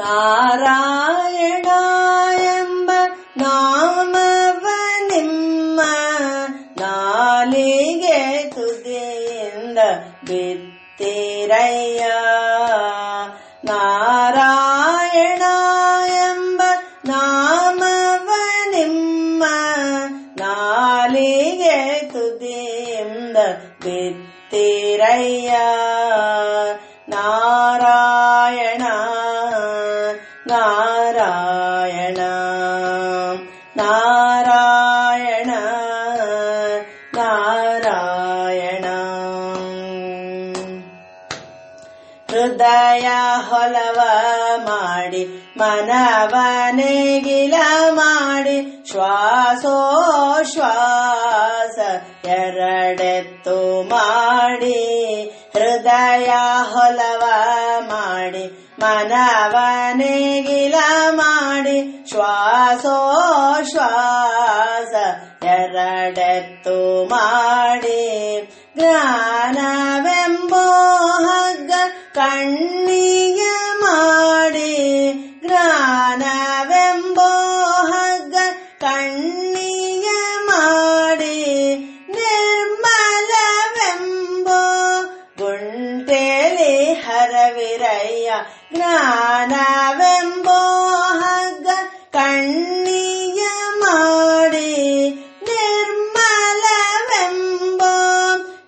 ನಾರಾಯಣ ಎಂಬ ನಾಮವ ನಿಮ್ಮ ನಾಲಿಗೆ ತುದಿಯಿಂದ ಬಿತ್ತಿರಯ್ಯ. ನಾರಾಯಣ ಎಂಬ ನಾಮವ ನಿಮ್ಮ ನಾಲಿಗೆ ತುದಿಯಿಂದ ಬಿತ್ತಿರಯ್ಯ. ನಾರಾಯಣ ನಾರಾಯಣ ನಾರಾಯಣ ಹೃದಯ ಹೊಲವ ಮಾಡಿ ಮನವನೆಗಿಲ ಮಾಡಿ ಶ್ವಾಸೋಶ್ವಾಸ ಎರಡೆತ್ತು ಮಾಡಿ ಹೃದಯ ಹೊಲವ ಮಾಡಿ ಮನವನೆಗಿಲ ಮಾಡಿ ಶ್ವಾಸೋಶ್ವಾಸ ಎರಡೆತ್ತು ಮಾಡಿ ಜ್ಞಾನವೆಂಬೋ ಹರವಿರಯ್ಯ ಜ್ಞಾನವೆಂಬೋ ಹಗ್ಗ ಕಣ್ಣಿಯ ಮಾಡಿ ನಿರ್ಮಲವೆಂಬೋ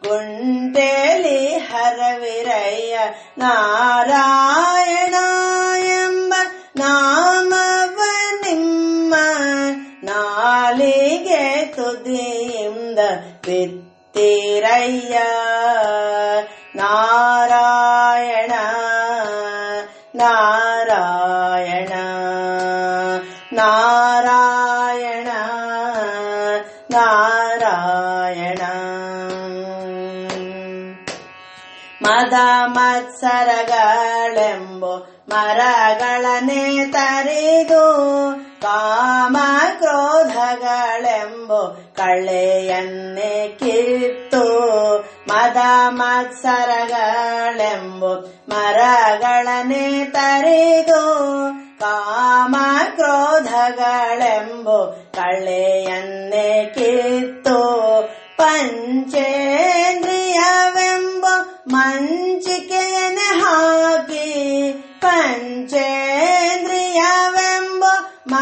ಗುಂಟೆಲಿ ಹರವಿರಯ್ಯ ನಾರಾಯಣ ಎಂಬ ನಾಮವ ನಿಮ್ಮ ನಾಲಿಗೆ ತುದಿಯಿಂದ ಬಿತ್ತಿರಯ್ಯ ನಾರಾಯಣ ನಾರಾಯಣ ಮದ ಮತ್ಸರಗಳೆಂಬು ಮರಗಳನೆ ತರಿದು ಕಾಮ ಕ್ರೋಧಗಳೆಂಬು ಕಳ್ಳೆಯನ್ನೇ ಕಿತ್ತು ಮದ ಮತ್ಸರಗಳೆಂಬು ಮರಗಳನೆ ತರಿದು ಕಾಮ ಕ್ರೋಧಗಳೆಂಬು ಕಳ್ಳೆಯನ್ನೇ ಕಿತ್ತು ಪಂಚೇಂದ್ರಿಯವೆಂಬ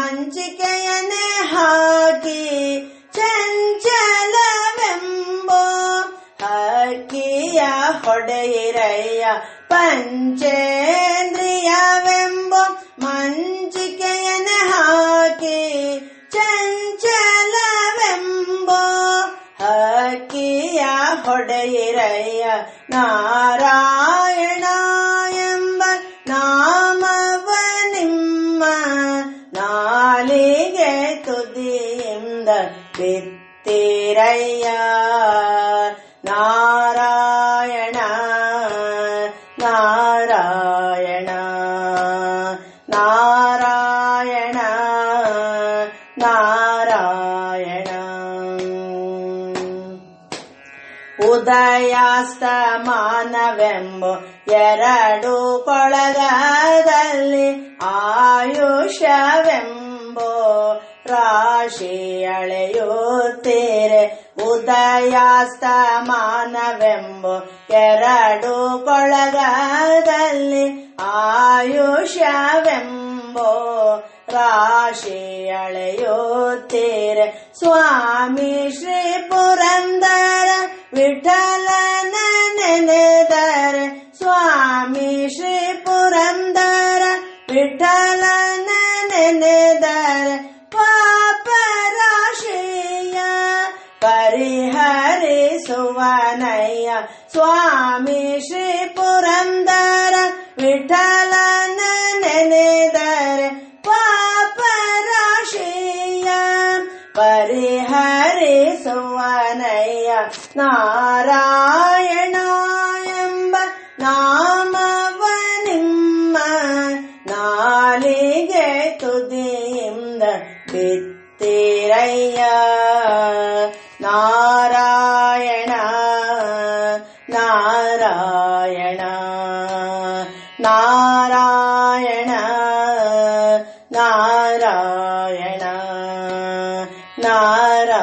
ಮಂಚಿಕೆಯನೆ ಹಾಕಿ ಚಂಚಲವೆಂಬೋ ಹಕ್ಕಿಯ ಹೊಡೆಯಿರಯ್ಯ ಪಂಚೇಂದ್ರಿಯವೆಂಬ ಮಂಚಿಕೆಯನೆ ಹಾಕಿ ಚಂಚಲವೆಂಬೋ ಹಕ್ಕಿಯ ಹೊಡೆಯಿರಯ್ಯ ನಾರಾಯಣ ಬಿತ್ತಿರಯ್ಯ ನಾರಾಯಣ ನಾರಾಯಣ ನಾರಾಯಣ ನಾರಾಯಣ. ಉದಯಾಸ್ತಮಾನವೆಂಬು ಎರಡು ಕೊಳಗದಲ್ಲಿ ಆಯುಷವೆಂಬೋ ರಾಶಿ ಅಳೆಯುತ್ತೀರೆ. ಉದಯಾಸ್ತಮಾನವೆಂಬು ಎರಡು ಕೊಳಗದಲ್ಲಿ ಆಯುಷ್ಯವೆಂಬೋ ರಾಶಿ ಅಳೆಯುತ್ತೀರೆ. ಸ್ವಾಮಿ ಶ್ರೀ ಪುರಂದರ ವಿಠಲನ ನೆನೆದರೆ ಸ್ವಾಮಿ ಶ್ರೀ ಪುರಂದರ ವಿಠಲನ ನೆನೆದರೆ ಪರಿಹರಿಸುವನಯ್ಯ ಸ್ವಾಮಿ ಶ್ರೀ ಪುರಂದರ ವಿಠಲನ ನೆನೆದರೆ ಪಾಪ ರಾಶಿಯ ಪರಿಹರಿಸುವನಯ್ಯ ನಾರಾಯಣ ಎಂಬ ನಾಮವ ನಿಮ್ಮ ನಾಲಿಗೆ ತುದಿಯಿಂದ ಬಿತ್ತಿರಯ್ಯ नारा